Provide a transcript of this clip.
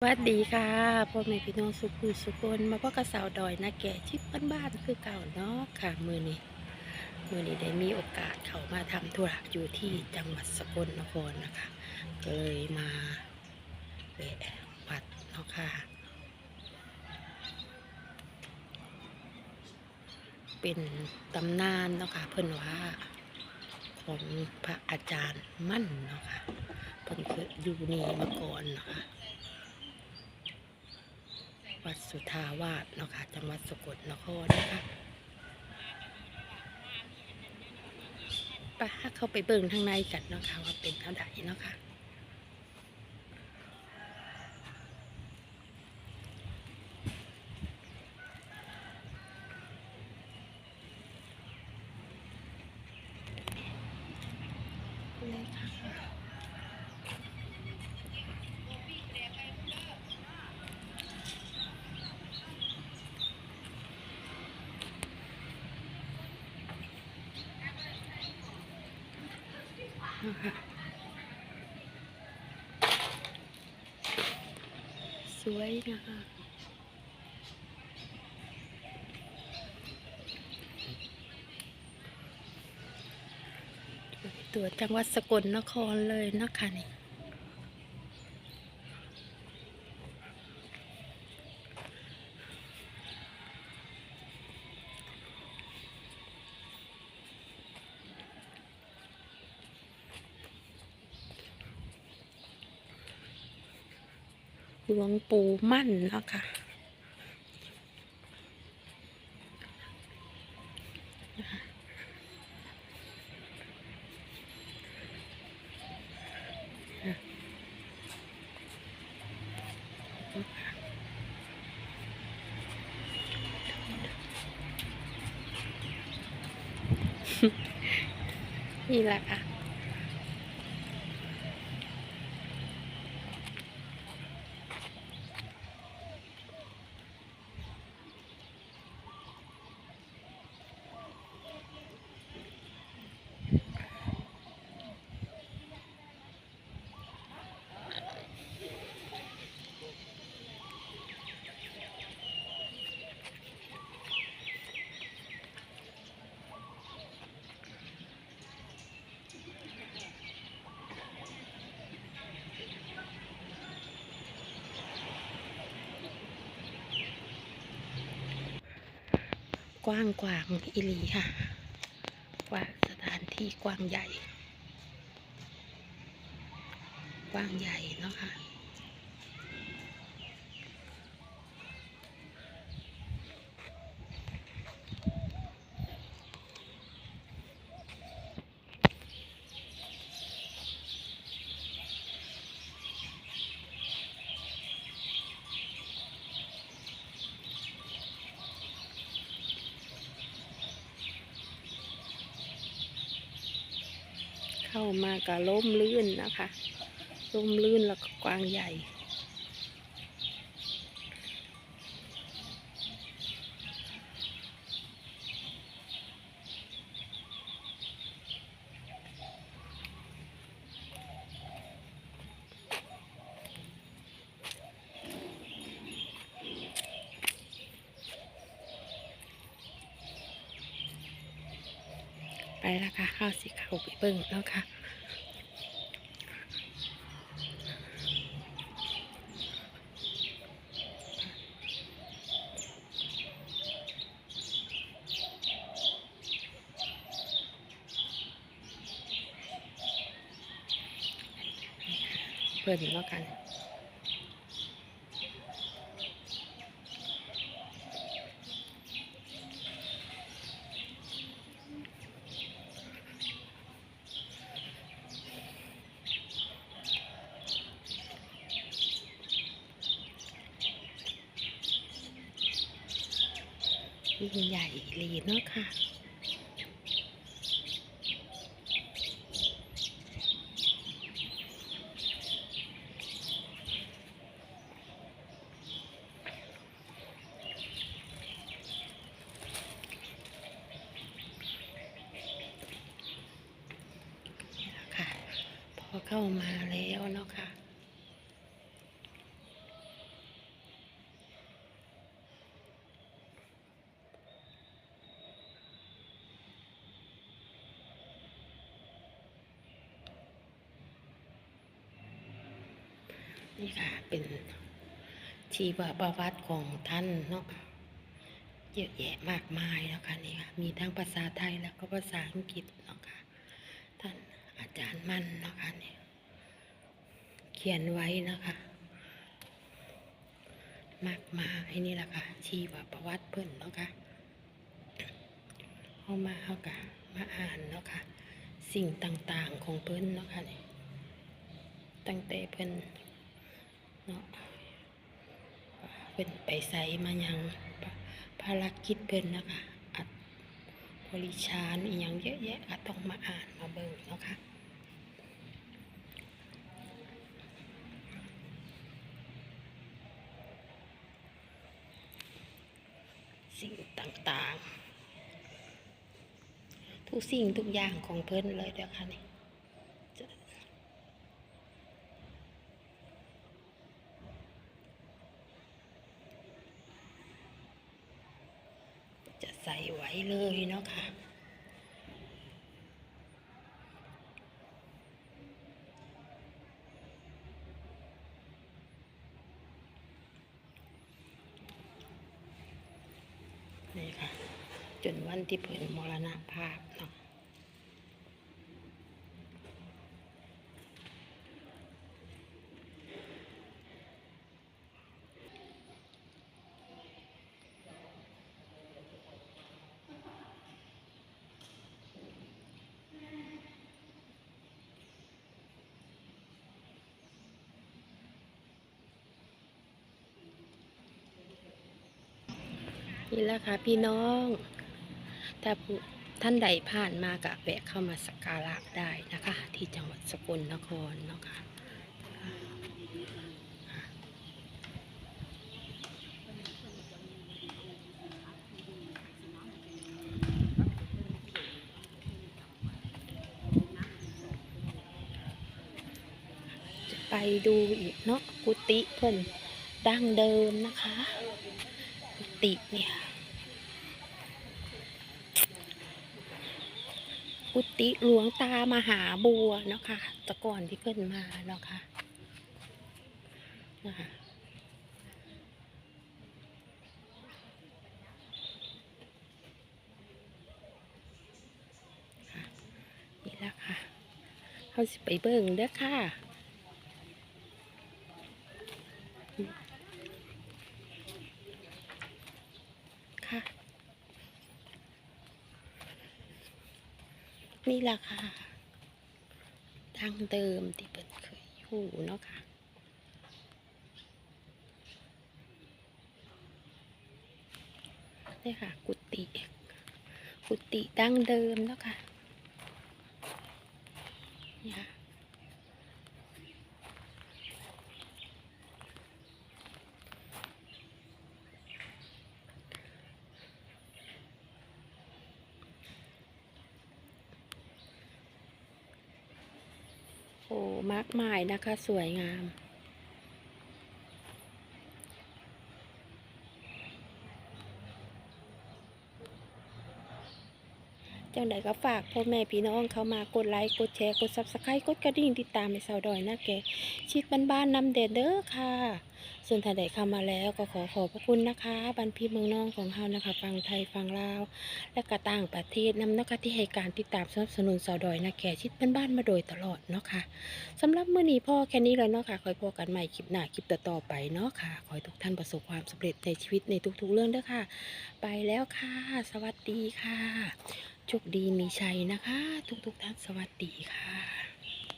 สวัสดีค่ะพ่อแม่พี่น้องสุขุสุคนมาพ่อกระสาวดอยนะแก่ชิปบ้านๆคือเก่าเนาะค่ะมือนี้มือนี้ได้มีโอกาสเขามาทำธุระอยู่ที่จังหวัดสกลนครนะคะก็เลยมาแวะวัดเนาะค่ะ เป็นตำนานเนาะค่ะเพิ่นว่าของพระอาจารย์มั่นเนาะค่ะเพิ่นเคยอยู่นี่มาก่อนเนาะค่ะ วัดสุทาวาสเนาะค่ะจังหวัดสกลนครนะคะไปเข้าไปเบิ่งทางในกันเนาะค่ะว่าเป็นเท่าไหร่เนาะค่ะเลยค่ะ สวยนะคะตัวจังหวัดสกลนครเลยนะคะนี่ หลวงปู่มั่นนะค่ะนี่แหละค่ะ กว้างกวางอิลีค่ะ กว้างสถานที่กว้างใหญ่ กว้างใหญ่เนาะค่ะ เข้ามากับล้มลื่นนะคะล้มลื่นแล้วก็กวางใหญ่ ล้วค่ะข้าวสิเข้าไปเบิ่งแล้วค่ะเปิดแล้วกัน ยิ่ใหญ่ลีเนาะค่ะนี่แหละค่ะพอเข้ามาแล้วเนาะค่ะ นี่ค่ะเป็นชีวประวัติของท่านเนาะเยอะแยะมากมายแล้วค่ะนี่ค่ะมีทั้งภาษาไทยแล้วก็ภาษาอังกฤษเนาะค่ะท่านอาจารย์มั่นเนาะค่ะเนี่ยเขียนไว้นะคะมากมายนี่แหละค่ะชีวประวัติเพิ่นเนาะค่ะเอามาเอากะมาอ่านเนาะค่ะสิ่งต่างๆของเพิ่นเนาะค่ะนี่ตั้งแต่เพิ่น เนาะเพิ่นไปใส่มายังภารกิจเพิ่นนะคะอัดบริชารอีหยังเยอะแยะก็ต้องมาอ่านมาเบิ่งเนาะค่ะสิ่งต่างๆ ทุกสิ่งทุกอย่างของเพิ่นเลยเด้อค่ะนี่จะจะ ใส่ไว้เลยเนาะค่ะ นี่ค่ะ จนวันที่เพิ่นมรณภาพเนาะ นี่แหละค่ะพี่น้องถ้าท่านใดผ่านมากะแวะเข้ามาสักการะได้นะคะ ที่จังหวัดสกลนครเนาะคะจะไปดูอีกเนาะกุฏิเพิ่นดั้งเดิมนะคะ กุฏิเนี่ยกุฏิหลวงตามหาบัวเนาะค่ะตะก่อนที่เพิ่นมาเนาะค่ะนะคะนี่แหละค่ะเขาสิไปเบิ่งเด้อค่ะ นี่แหละค่ะทางเดิมที่เปิดเคยอยู่เนาะค่ะนี่ค่ะ กุฏิกุฏิดั้งเดิมเนาะค่ะนี่ค่ะ โอ้มากมายนะคะ สวยงาม จังใดก็ฝากพ่อแม่พี่น้องเข้ามากดไลค์กดแชร์กดซับสไครต์กดกระดิ่งติดตามในสาวดอยนะแกชิดบ้านๆนำเด็ดเด้อค่ะ ส่วนท่านใดเข้ามาแล้วก็ขอขอบพระคุณนะคะบันพี่เมืองน้องของเฮานะคะฟังไทยฟังลาว และก็ต่างประเทศนำนะคะที่ให้การติดตามสนับสนุนสาวดอยนะแกชิดบ้านๆมาโดยตลอดเนาะค่ะสำหรับมื้อนี้พ่อแค่นี้เลยเนาะค่ะคอยพบกันใหม่คลิปหน้าคลิปต่อๆไปเนาะค่ะขอให้ทุกท่านประสบความสำเร็จในชีวิตในทุกๆเรื่องเด้อค่ะ ไปแล้วค่ะ สวัสดีค่ะ โชคดีมีชัยนะคะ ทุกๆท่านสวัสดีค่ะ